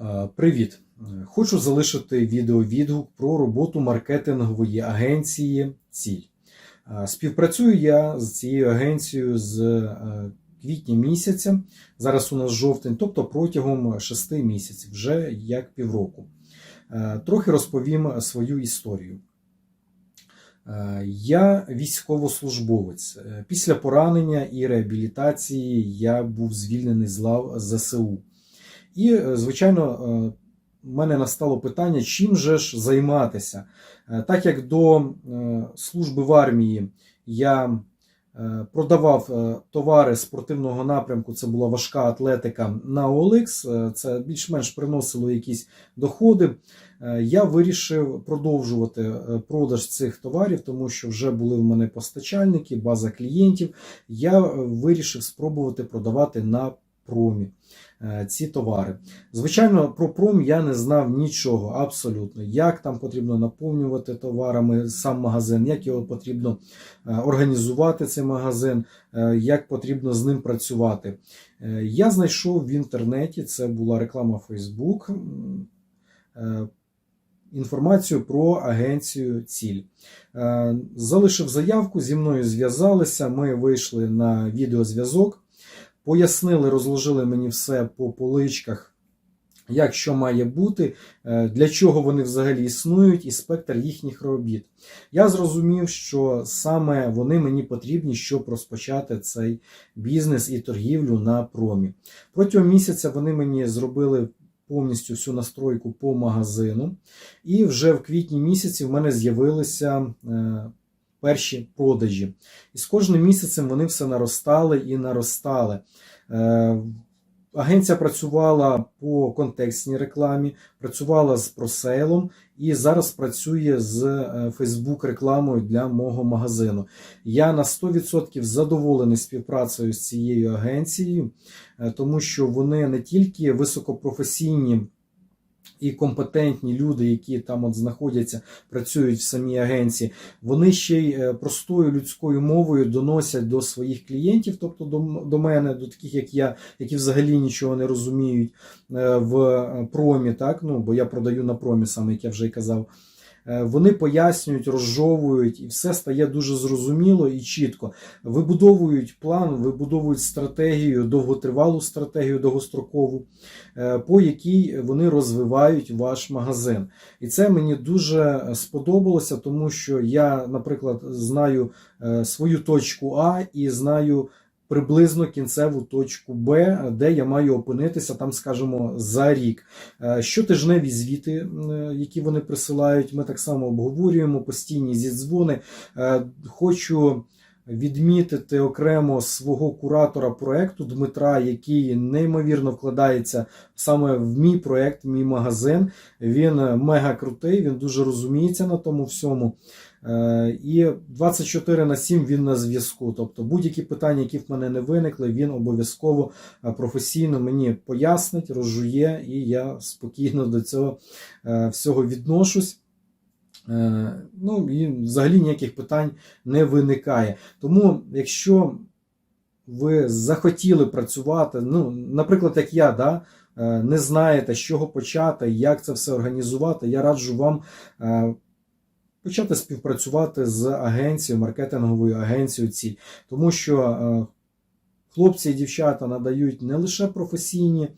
Е, Привіт! Хочу залишити відеовідгук про роботу маркетингової агенції Ціль. Е, Співпрацюю я з цією агенцією з е, квітня місяця. Зараз у нас жовтень, тобто протягом 6 місяців, вже як півроку. Трохи розповім свою історію. Я військовослужбовець. Після поранення і реабілітації я був звільнений з лав ЗСУ. І, е, звичайно, е, в мене настало питання, чим же ж займатися. Е, Так як до служби в армії я продавав товари спортивного напрямку, це була важка атлетика на OLX, це більш-менш приносило якісь доходи. Я вирішив продовжувати продаж цих товарів, тому що вже були в мене постачальники, база клієнтів. Я вирішив спробувати продавати на промі е, ці товари. Звичайно, про пром я не знав нічого абсолютно. Як там потрібно наповнювати товарами сам магазин, як його потрібно е, організувати цей магазин, е, як потрібно з ним працювати. Я знайшов в інтернеті, це була реклама Facebook. Інформацію про агенцію Ціль. Залишив заявку, зі мною зв'язалися. Ми вийшли на відеозв'язок. Пояснили, розложили мені все по поличках, як що має бути, е, для чого вони взагалі існують, і спектр їхніх робіт. Я зрозумів, що саме вони мені потрібні, щоб розпочати цей бізнес і торгівлю на промі. Протягом місяця вони мені зробили повністю всю настройку по магазину, і вже в квітні місяці в мене з'явилися. Е, Перші продажі. І з кожним місяцем вони все наростали і наростали. Е, Агенція працювала по контекстній рекламі, працювала з просейлом і зараз працює з Facebook рекламою для мого магазину. Я на 100% задоволений співпрацею з цією агенцією, е, тому що вони не тільки високопрофесійні. І компетентні люди, які там от знаходяться, працюють в самій агенції, вони ще й е, простою людською мовою доносять до своїх клієнтів, тобто до, мене, до таких як я, які взагалі нічого не розуміють е, в промі, так ну бо я продаю на промі, саме як я вже й казав. Е, Вони пояснюють, розжовують, і все стає дуже зрозуміло і чітко. Вибудовують план, вибудовують стратегію, довготривалу стратегію, довгострокову, е, по якій вони розвивають ваш магазин. І це мені дуже сподобалося, тому що я, наприклад, знаю е, свою точку А і знаю. Приблизно кінцеву точку Б, де я маю опинитися, там, скажімо, за рік. Е, Щотижневі звіти, які вони присилають, ми так само обговорюємо, постійні зідзвони. Е, Хочу відмітити окремо свого куратора проекту Дмитра, який неймовірно вкладається саме в мій проект, мій магазин. Він е, мега крутий, він дуже розуміється на тому всьому. Е, І 24 на 7 він на зв'язку. Тобто будь-які питання, які в мене не виникли, він обов'язково е, професійно мені пояснить, розжує, і я спокійно до цього е, всього відношусь. Ну і взагалі ніяких питань не виникає. Тому, якщо ви захотіли працювати, ну, наприклад, як я, да, не знаєте, з чого почати, як це все організувати, я раджу вам почати співпрацювати з агенцією, маркетинговою агенцією ЦІЛь. Тому що е, хлопці і дівчата надають не лише професійні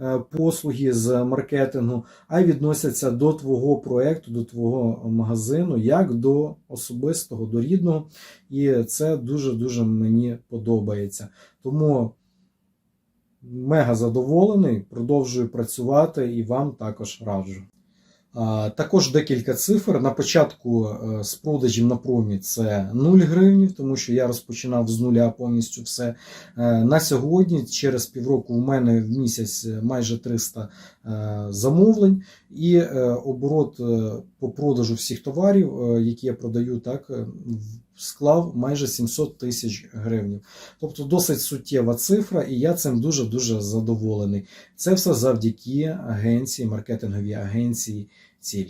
е, послуги з маркетингу, а й відносяться до твого проекту, до твого магазину, як до особистого, до рідного. І це дуже-дуже мені подобається. Тому мега задоволений, продовжую працювати і вам також раджу. Також декілька цифр. На початку е, з продажів на промі це 0 гривень, тому що я розпочинав з нуля повністю все. Е, На сьогодні, через півроку, у мене в місяць майже 300 е, замовлень, і е, оборот е, по продажу всіх товарів, е, які я продаю, так е, склав майже 700 тисяч гривень. Тобто досить суттєва цифра, і я цим дуже дуже задоволений. Це все завдяки агенції, маркетинговій агенції ціль.